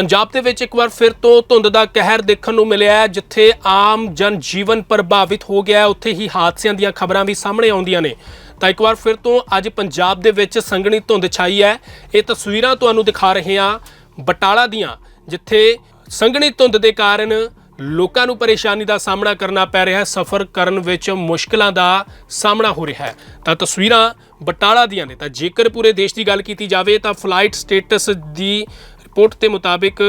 ਪੰਜਾਬ ਦੇ ਵਿੱਚ ਇੱਕ ਵਾਰ ਫਿਰ ਤੋਂ ਧੁੰਦ ਦਾ ਕਹਿਰ ਦੇਖਣ ਨੂੰ ਮਿਲਿਆ ਹੈ, ਜਿੱਥੇ ਆਮ ਜਨ ਜੀਵਨ ਪ੍ਰਭਾਵਿਤ ਹੋ ਗਿਆ ਹੈ। ਉੱਥੇ ਹੀ ਹਾਦਸਿਆਂ ਦੀਆਂ ਖਬਰਾਂ ਵੀ ਸਾਹਮਣੇ ਆਉਂਦੀਆਂ ਨੇ। ਤਾਂ ਇੱਕ ਵਾਰ ਫਿਰ ਤੋਂ ਅੱਜ ਪੰਜਾਬ ਦੇ ਵਿੱਚ ਸੰਘਣੀ ਧੁੰਦ ਛਾਈ ਹੈ। ਇਹ ਤਸਵੀਰਾਂ ਤੁਹਾਨੂੰ ਦਿਖਾ ਰਹੇ ਹਾਂ ਬਟਾਲਾ ਦੀਆਂ, ਜਿੱਥੇ ਸੰਘਣੀ ਧੁੰਦ ਦੇ ਕਾਰਨ ਲੋਕਾਂ ਨੂੰ ਪਰੇਸ਼ਾਨੀ ਦਾ ਸਾਹਮਣਾ ਕਰਨਾ ਪੈ ਰਿਹਾ ਹੈ। ਸਫ਼ਰ ਕਰਨ ਵਿੱਚ ਮੁਸ਼ਕਲਾਂ ਦਾ ਸਾਹਮਣਾ ਹੋ ਰਿਹਾ ਹੈ। ਤਾਂ ਤਸਵੀਰਾਂ ਬਟਾਲਾ ਦੀਆਂ ਨੇ। ਤਾਂ ਜੇਕਰ ਪੂਰੇ ਦੇਸ਼ ਦੀ ਗੱਲ ਕੀਤੀ ਜਾਵੇ ਤਾਂ ਫਲਾਈਟ ਸਟੇਟਸ ਦੀ ਰਿਪੋਰਟ ਦੇ ਮੁਤਾਬਿਕ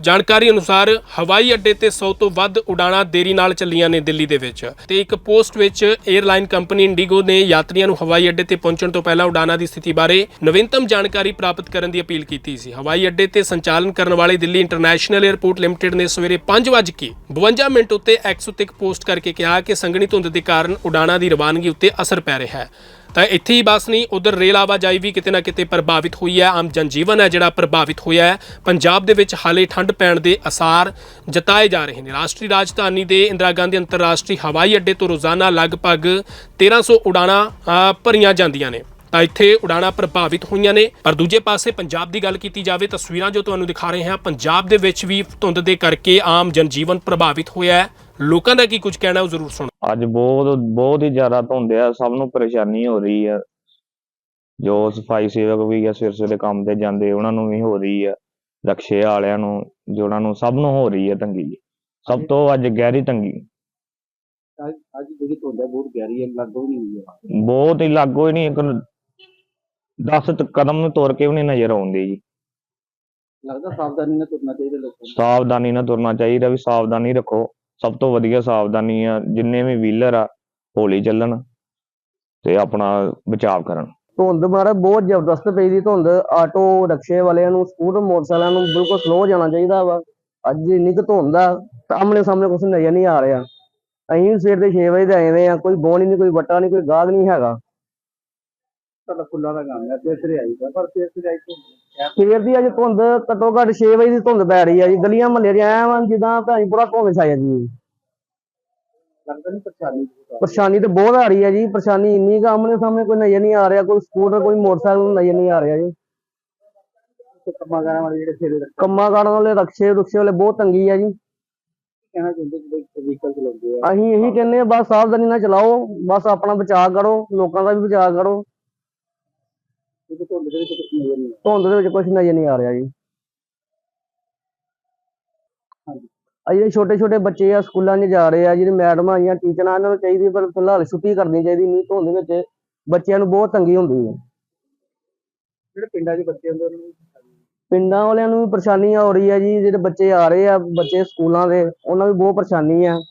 ਜਾਣਕਾਰੀ ਅਨੁਸਾਰ ਹਵਾਈ ਅੱਡੇ ਤੇ 100 ਤੋਂ ਵੱਧ ਉਡਾਣਾਂ ਦੇਰੀ ਨਾਲ ਚੱਲੀਆਂ ਨੇ ਦਿੱਲੀ ਦੇ ਵਿੱਚ। ਤੇ ਇੱਕ ਪੋਸਟ ਵਿੱਚ 에ਅਰਲਾਈਨ ਕੰਪਨੀ ਇੰਡੀਗੋ ਨੇ ਯਾਤਰੀਆਂ ਨੂੰ ਹਵਾਈ ਅੱਡੇ ਤੇ ਪਹੁੰਚਣ ਤੋਂ ਪਹਿਲਾਂ ਉਡਾਣਾਂ ਦੀ ਸਥਿਤੀ ਬਾਰੇ ਨਵੀਨਤਮ ਜਾਣਕਾਰੀ ਪ੍ਰਾਪਤ ਕਰਨ ਦੀ ਅਪੀਲ ਕੀਤੀ ਸੀ। ਹਵਾਈ ਅੱਡੇ ਤੇ ਸੰਚਾਲਨ ਕਰਨ ਵਾਲੇ ਦਿੱਲੀ ਇੰਟਰਨੈਸ਼ਨਲ 에ਅਰਪੋਰਟ ਲਿਮਟਿਡ ਨੇ ਸਵੇਰੇ 5:52 ਮਿੰਟ ਉੱਤੇ ਐਕਸ ਉੱਤੇ ਇੱਕ ਪੋਸਟ ਕਰਕੇ ਕਿਹਾ ਕਿ ਸੰਘਣੀ ਧੁੰਦ ਦੇ ਕਾਰਨ ਉਡਾਣਾਂ ਦੀ ਰਵਾਨਗੀ ਉੱਤੇ ਅਸਰ ਪੈ ਰਿਹਾ ਹੈ। ਤਾਂ ਇੱਥੇ ਹੀ ਬਸ ਨਹੀਂ, ਉਧਰ ਰੇਲ ਆਵਾਜਾਈ ਵੀ ਕਿਤੇ ਨਾ ਕਿਤੇ ਪ੍ਰਭਾਵਿਤ ਹੋਈ ਹੈ। ਆਮ ਜਨਜੀਵਨ ਹੈ ਜਿਹੜਾ ਪ੍ਰਭਾਵਿਤ ਹੋਇਆ ਹੈ। ਪੰਜਾਬ ਦੇ ਵਿੱਚ ਹਾਲੇ ਠੰਡ ਪੈਣ ਦੇ ਅਸਾਰ ਜਤਾਏ ਜਾ ਰਹੇ ਨੇ। ਰਾਸ਼ਟਰੀ ਰਾਜਧਾਨੀ ਦੇ ਇੰਦਰਾ ਗਾਂਧੀ ਅੰਤਰਰਾਸ਼ਟਰੀ ਹਵਾਈ ਅੱਡੇ ਤੋਂ ਰੋਜ਼ਾਨਾ ਲਗਭਗ 1300 ਉਡਾਣਾਂ ਭਰੀਆਂ ਜਾਂਦੀਆਂ ਨੇ। ਤਾਂ ਇੱਥੇ ਉਡਾਣਾਂ ਪ੍ਰਭਾਵਿਤ ਹੋਈਆਂ ਨੇ। ਪਰ ਦੂਜੇ ਪਾਸੇ ਪੰਜਾਬ ਦੀ ਗੱਲ ਕੀਤੀ ਜਾਵੇ, ਤਸਵੀਰਾਂ ਜੋ ਤੁਹਾਨੂੰ ਦਿਖਾ ਰਹੇ ਹਾਂ, ਪੰਜਾਬ ਦੇ ਵਿੱਚ ਵੀ ਧੁੰਦ ਦੇ ਕਰਕੇ ਆਮ ਜਨਜੀਵਨ ਪ੍ਰਭਾਵਿਤ ਹੋਇਆ ਹੈ। ਲੋਕਾਂ ਦਾ ਕੀ ਕੁਝ ਕਹਿਣਾ ਉਹ ਜ਼ਰੂਰ ਸੁਣੋ। ਅੱਜ ਬਹੁਤ ਬਹੁਤ ਹੀ ਜ਼ਿਆਦਾ ਧੁੰਦ ਆ। ਸਭ ਨੂੰ ਪਰੇਸ਼ਾਨੀ ਹੋ ਰਹੀ ਆ। ਜੋ ਸਫ਼ਾਈ ਸੇਵਕ ਵੀ ਆ ਸਵੇਰੇ ਸਵੇਰੇ ਕੰਮ ਤੇ ਜਾਂਦੇ, ਉਹਨਾਂ ਨੂੰ ਵੀ ਹੋ ਰਹੀ ਆ। ਰਕਸ਼ੇ ਵਾਲਿਆਂ ਨੂੰ ਜੋੜਾਂ ਨੂੰ ਸਭ ਨੂੰ ਹੋ ਰਹੀ ਆ ਤੰਗੀ ਜੀ ਸਭ ਤੋਂ ਅੱਜ ਗਹਿਰੀ ਤੰਗੀ। ਅੱਜ ਅੱਜ ਜਿਹੜੀ ਧੁੰਦ ਹੈ ਬਹੁਤ ਗਹਿਰੀ ਹੈ ਲੱਗੋ ਨਹੀਂ ਹੋਈ ਹੈ ਬਹੁਤ ਹੀ ਲਾਗੋ ਹੀ ਨਹੀਂ ਇੱਕ 10 ਕਦਮ ਨੂੰ ਤੁਰ ਕੇ ਵੀ ਨਹੀਂ ਨਜ਼ਰ ਆਉਂਦੀ ਜੀ। ਲੱਗਦਾ ਸਾਵਧਾਨੀ ਨਾਲ ਤੁਰਨਾ ਚਾਹੀਦਾ ਲੋਕਾਂ ਨੂੰ। ਸਾਵਧਾਨੀ ਨਾਲ ਤੁਰਨਾ ਚਾਹੀਦਾ ਵੀ ਸਾਵਧਾਨੀ ਰੱਖੋ। ਸਭ ਤੋਂ ਵਧੀਆ ਸਾਵਧਾਨੀ ਆ ਜਿੰਨੇ ਵੀ ਵੀਲਰ ਆ ਹੌਲੀ ਚੱਲਣ ਤੇ ਆਪਣਾ ਬਚਾਅ ਕਰਨ। ਧੁੰਦ ਮਾਰਾ ਬਹੁਤ ਜ਼ਬਰਦਸਤ ਪਈ ਦੀ ਧੁੰਦ ਆਟੋ ਰਕਸ਼ੇ ਵਾਲਿਆਂ ਨੂੰ ਸਕੂਟਰ ਮੋਟਰਸਾਈਕਲਾਂ ਨੂੰ ਬਿਲਕੁਲ ਸਲੋ ਜਾਣਾ ਚਾਹੀਦਾ ਵਾ। ਅੱਜ ਇੰਨੀ ਕੁ ਧੁੰਦ ਆ ਸਾਹਮਣੇ ਸਾਹਮਣੇ ਕੁਛ ਨਜ਼ਰ ਨਹੀਂ ਆ ਰਿਹਾ। ਅਸੀਂ ਸਵੇਰ ਦੇ 6 ਵਜੇ ਦੇ ਆਏ ਹੋਏ ਆ ਕੋਈ ਬੋਣੀ ਨਹੀਂ ਕੋਈ ਵੱਟਾ ਨਹੀਂ ਕੋਈ ਗਾਹਕ ਨਹੀਂ ਹੈਗਾ। ਤੁਹਾਡਾ ਫੁੱਲਾਂ ਦਾ ਕੰਮ ਹੈ ਤੇ ਸਿਰੇ ਆਈਦਾ ਪਰ ਤੇ ਸਿਰੇ ਆਈ ਧੁੰਦ। ਸਵੇਰ ਦੀ ਅੱਜ ਧੁੰਦ ਘੱਟੋ ਘੱਟ 6 ਵਜੇ ਦੀ ਧੁੰਦ ਪੈ ਰਹੀ ਆ ਜੀ। ਗਲੀਆਂ ਮਹੱਲੇ 'ਚ ਆਇਆ ਵਾਂ ਜਿੱਦਾਂ ਭੈਣ ਪੂਰਾ ਧੁੰਦ ਛਾਇਆ ਜੀ। ਲੱਗਦਾ ਨਹੀਂ ਪਰੇਸ਼ਾਨੀ ਤੇ ਬਹੁਤ ਆ ਰਹੀ ਹੈ ਜੀ ਪਰੇਸ਼ਾਨੀ ਇੰਨੀ ਕੁ ਆਮਣੇ ਸਾਹਮਣੇ ਕੋਈ ਨਜ਼ਰ ਨਹੀਂ ਆ ਰਿਹਾ ਕੋਈ ਸਕੂਟਰ ਕੋਈ ਮੋਟਰਸਾਈਕਲ ਨਜ਼ਰ ਨਹੀਂ ਆ ਰਿਹਾ ਜੀ। ਕੰਮਾਂ ਕਾਰਾਂ ਵਾਲੇ ਜਿਹੜੇ ਰੱਖ। ਕੰਮਾਂ ਕਾਰਾਂ ਵਾਲੇ ਰਕਸ਼ੇ ਰੁਕਸ਼ੇ ਵਾਲੇ ਬਹੁਤ ਤੰਗੀ ਆ ਜੀ। ਕਹਿਣਾ ਚਾਹੁੰਦੇ ਜਿਹੜੇ ਵਹੀਕਲ ਚਲਾਉਂਦੇ ਆ? ਅਸੀਂ ਇਹੀ ਕਹਿੰਦੇ ਆ ਬਸ ਸਾਵਧਾਨੀ ਨਾਲ ਚਲਾਓ ਬਸ ਆਪਣਾ ਬਚਾਅ ਕਰੋ ਲੋਕਾਂ ਦਾ ਵੀ ਬਚਾਅ ਕਰੋ। ਧੁੰਦ ਦੇ ਵਿੱਚ ਕੁਝ ਨਜ਼ਰ ਨਹੀਂ ਧੁੰਦ ਦੇ ਵਿੱਚ ਕੁਝ ਨਜ਼ਰ ਨਹੀਂ ਆ ਰਿਹਾ ਜੀ। ਆ ਜਿਹੜੇ ਛੋਟੇ ਛੋਟੇ ਬੱਚੇ ਆ ਸਕੂਲਾਂ 'ਚ ਜਾ ਰਹੇ ਆ ਜਿਹੜੇ ਮੈਡਮਾਂ ਆਈਆਂ ਟੀਚਰਾਂ ਇਹਨਾਂ ਨੂੰ ਚਾਹੀਦੀ ਪਰ ਫਿਲਹਾਲ ਛੁੱਟੀ ਕਰਨੀ ਚਾਹੀਦੀ ਨਹੀਂ ਧੁੰਦ ਦੇ ਵਿੱਚ ਬੱਚਿਆਂ ਨੂੰ ਬਹੁਤ ਤੰਗੀ ਹੁੰਦੀ ਹੈ ਜਿਹੜੇ ਪਿੰਡਾਂ 'ਚ ਬੱਚੇ ਹੁੰਦੇ ਉਹਨਾਂ ਨੂੰ ਪਿੰਡਾਂ ਵਾਲਿਆਂ ਨੂੰ ਵੀ ਪਰੇਸ਼ਾਨੀ ਹੋ ਰਹੀ ਹੈ ਜੀ ਜਿਹੜੇ ਬੱਚੇ ਆ ਰਹੇ ਆ ਬੱਚੇ ਸਕੂਲਾਂ ਦੇ ਉਹਨਾਂ ਨੂੰ ਬਹੁਤ ਪਰੇਸ਼ਾਨੀ ਆ।